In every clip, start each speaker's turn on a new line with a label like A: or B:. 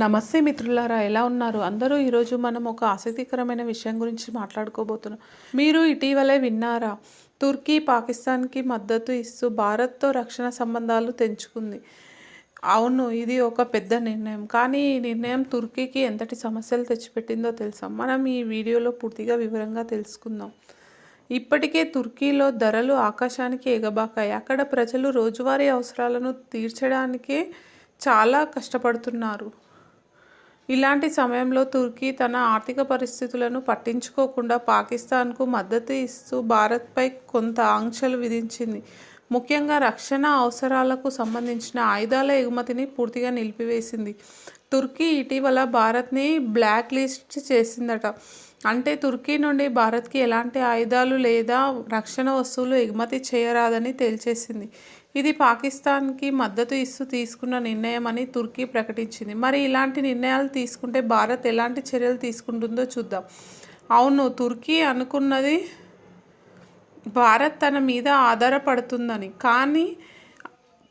A: నమస్తే మిత్రులారా ఎలా ఉన్నారు? అందరూ ఈరోజు మనం ఒక ఆసక్తికరమైన విషయం గురించి మాట్లాడుకోబోతున్నాం. మీరు ఇటీవలే విన్నారా? తుర్కీ పాకిస్తాన్కి మద్దతు ఇస్తూ భారత్తో రక్షణ సంబంధాలు తెంచుకుంది. అవును ఇది ఒక పెద్ద నిర్ణయం. కానీ ఈ నిర్ణయం తుర్కీకి ఎంతటి సమస్యలు తెచ్చిపెట్టిందో తెలుసా? మనం ఈ వీడియోలో పూర్తిగా వివరంగా తెలుసుకుందాం. ఇప్పటికే తుర్కీలో ధరలు ఆకాశానికి ఎగబాకాయి. అక్కడ ప్రజలు రోజువారీ అవసరాలను తీర్చడానికే చాలా కష్టపడుతున్నారు. ఇలాంటి సమయంలో తుర్కీ తన ఆర్థిక పరిస్థితులను పట్టించుకోకుండా పాకిస్తాన్కు మద్దతు ఇస్తూ భారత్పై కొంత ఆంక్షలు విధించింది. ముఖ్యంగా రక్షణ అవసరాలకు సంబంధించిన ఆయుధాల ఎగుమతిని పూర్తిగా నిలిపివేసింది. తుర్కీ ఇటీవల భారత్ని బ్లాక్ లిస్ట్ చేసిందట. అంటే తుర్కీ నుండి భారత్కి ఎలాంటి ఆయుధాలు లేదా రక్షణ వస్తువులు ఎగుమతి చేయరాదని తేల్చేసింది. ఇది పాకిస్తాన్కి మద్దతు ఇస్తూ తీసుకున్న నిర్ణయం అని తుర్కీ ప్రకటించింది. మరి ఇలాంటి నిర్ణయాలు తీసుకుంటే భారత్ ఎలాంటి చర్యలు తీసుకుంటుందో చూద్దాం. అవును తుర్కీ అనుకున్నది భారత్ తన మీద ఆధారపడుతుందని. కానీ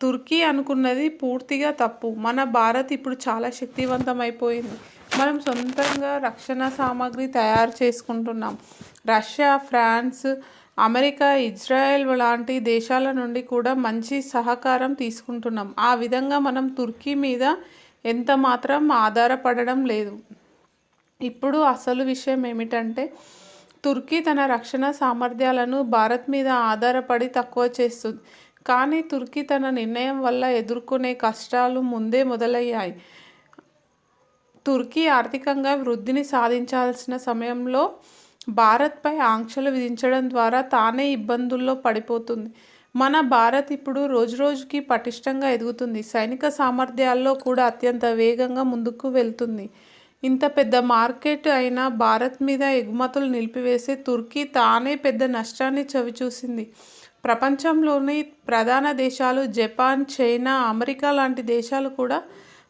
A: తుర్కీ అనుకున్నది పూర్తిగా తప్పు. మన భారత్ ఇప్పుడు చాలా శక్తివంతమైపోయింది. మనం సొంతంగా రక్షణ సామాగ్రి తయారు చేసుకుంటున్నాం. రష్యా ఫ్రాన్స్ అమెరికా ఇజ్రాయెల్ లాంటి దేశాల నుండి కూడా మంచి సహకారం తీసుకుంటున్నాం. ఆ విధంగా మనం తుర్కీ మీద ఎంత మాత్రం ఆధారపడడం లేదు. ఇప్పుడు అసలు విషయం ఏమిటంటే తుర్కీ తన రక్షణ సామర్థ్యాలను భారత్ మీద ఆధారపడి తక్కువ చేస్తుంది. కానీ తుర్కీ తన నిర్ణయం వల్ల ఎదుర్కొనే కష్టాలు ముందే మొదలయ్యాయి. తుర్కీ ఆర్థికంగా వృద్ధిని సాధించాల్సిన సమయంలో భారత్పై ఆంక్షలు విధించడం ద్వారా తానే ఇబ్బందుల్లో పడిపోతుంది. మన భారత్ ఇప్పుడు రోజురోజుకి పటిష్టంగా ఎదుగుతుంది. సైనిక సామర్థ్యాల్లో కూడా అత్యంత వేగంగా ముందుకు వెళ్తుంది. ఇంత పెద్ద మార్కెట్ అయిన భారత్ మీద ఎగుమతులు నిలిపివేసే తుర్కీ తానే పెద్ద నష్టాన్ని చవిచూసింది. ప్రపంచంలోని ప్రధాన దేశాలు జపాన్ చైనా అమెరికా లాంటి దేశాలు కూడా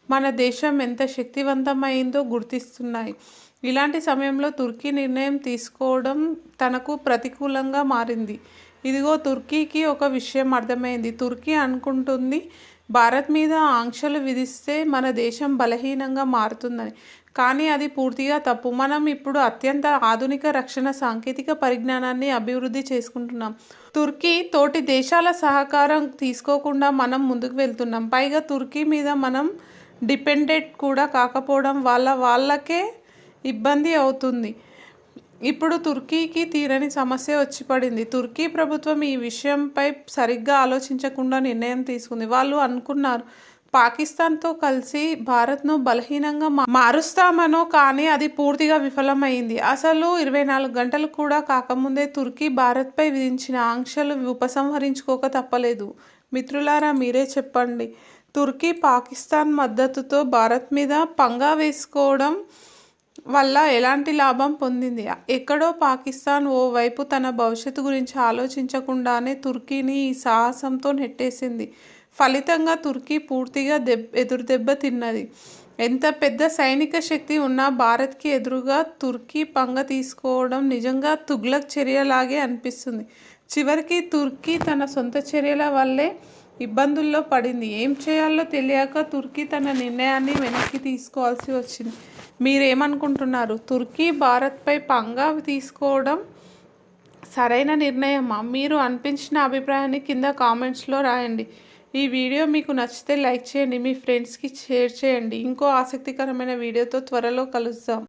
A: మన దేశం ఎంత శక్తివంతమైందో గుర్తిస్తున్నాయి. ఇలాంటి సమయంలో తుర్కీ నిర్ణయం తీసుకోవడం తనకు ప్రతికూలంగా మారింది. ఇదిగో తుర్కీకి ఒక విషయం అర్థమైంది. తుర్కీ అనుకుంటుంది భారత్ మీద ఆంక్షలు విధిస్తే మన దేశం బలహీనంగా మారుతుందని. కానీ అది పూర్తిగా తప్పు. మనం ఇప్పుడు అత్యంత ఆధునిక రక్షణ సాంకేతిక పరిజ్ఞానాన్ని అభివృద్ధి చేసుకుంటున్నాం. తుర్కీ తోటి దేశాల సహకారం తీసుకోకుండా మనం ముందుకు వెళ్తున్నాం. పైగా తుర్కీ మీద మనం డిపెండెంట్ కూడా కాకపోవడం వల్ల వాళ్ళకే ఇబ్బంది అవుతుంది. ఇప్పుడు తుర్కీకి తీరని సమస్య వచ్చి పడింది. తుర్కీ ప్రభుత్వం ఈ విషయంపై సరిగ్గా ఆలోచించకుండా నిర్ణయం తీసుకుంది. వాళ్ళు అనుకున్నారు పాకిస్తాన్తో కలిసి భారత్ను బలహీనంగా మారుస్తామనో కానీ అది పూర్తిగా విఫలమైంది. అసలు ఇరవై నాలుగు గంటలు కూడా కాకముందే తుర్కీ భారత్పై విధించిన ఆంక్షలు ఉపసంహరించుకోక తప్పలేదు. మిత్రులారా మీరే చెప్పండి. తుర్కీ పాకిస్తాన్ మద్దతుతో భారత్ మీద పంగా వేసుకోవడం వల్ల ఎలాంటి లాభం పొందింది? ఎక్కడో పాకిస్తాన్ ఓవైపు తన భవిష్యత్తు గురించి ఆలోచించకుండానే తుర్కీని ఈ సాహసంతో నెట్టేసింది. ఫలితంగా తుర్కీ పూర్తిగా దెబ్ ఎదురుదెబ్బ తిన్నది. ఎంత పెద్ద సైనిక శక్తి ఉన్నా భారత్కి ఎదురుగా తుర్కీ పంగ తీసుకోవడం నిజంగా తుగ్లక్ చర్యలాగే అనిపిస్తుంది. చివరికి తుర్కీ తన సొంత చర్యల వల్లే ఇబ్బందుల్లో పడింది. ఏం చేయాలో తెలియక తుర్కీ తన నిర్ణయాన్ని వెనక్కి తీసుకోవాల్సి వచ్చింది. మీరేమనుకుంటున్నారు? తుర్కీ భారత్పై పంగా తీసుకోవడం సరైన నిర్ణయమా? మీరు అనిపించిన అభిప్రాయాన్ని కింద కామెంట్స్లో రాయండి. ఈ వీడియో మీకు నచ్చితే లైక్ చేయండి. మీ ఫ్రెండ్స్కి షేర్ చేయండి. ఇంకో ఆసక్తికరమైన వీడియోతో త్వరలో కలుద్దాం.